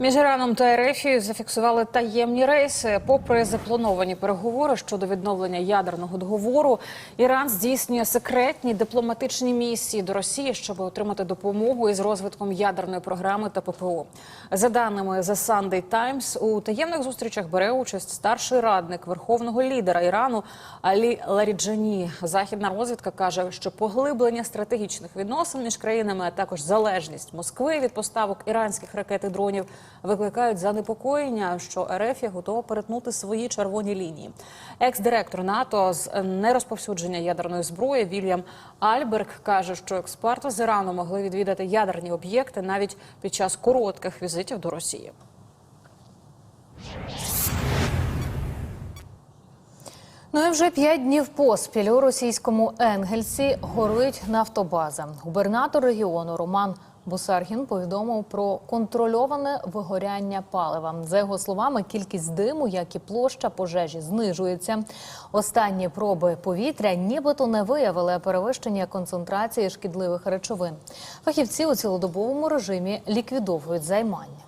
Між Іраном та Ерефією зафіксували таємні рейси. Попри заплановані переговори щодо відновлення ядерного договору, Іран здійснює секретні дипломатичні місії до Росії, щоб отримати допомогу із розвитком ядерної програми та ППО. За даними The Sunday Times, у таємних зустрічах бере участь старший радник верховного лідера Ірану Алі Ларіджані. Західна розвідка каже, що поглиблення стратегічних відносин між країнами, а також залежність Москви від поставок іранських ракет і дронів викликають занепокоєння, що РФ є готова перетнути свої червоні лінії. Екс-директор НАТО з нерозповсюдження ядерної зброї Вільям Альберг каже, що експерти з Ірану могли відвідати ядерні об'єкти навіть під час коротких візитів до Росії. Ну і вже п'ять днів поспіль у російському Енгельсі горить нафтобаза. Губернатор регіону Роман Бусаргін повідомив про контрольоване вигоряння палива. За його словами, кількість диму, як і площа пожежі, знижується. Останні проби повітря нібито не виявили перевищення концентрації шкідливих речовин. Фахівці у цілодобовому режимі ліквідовують займання.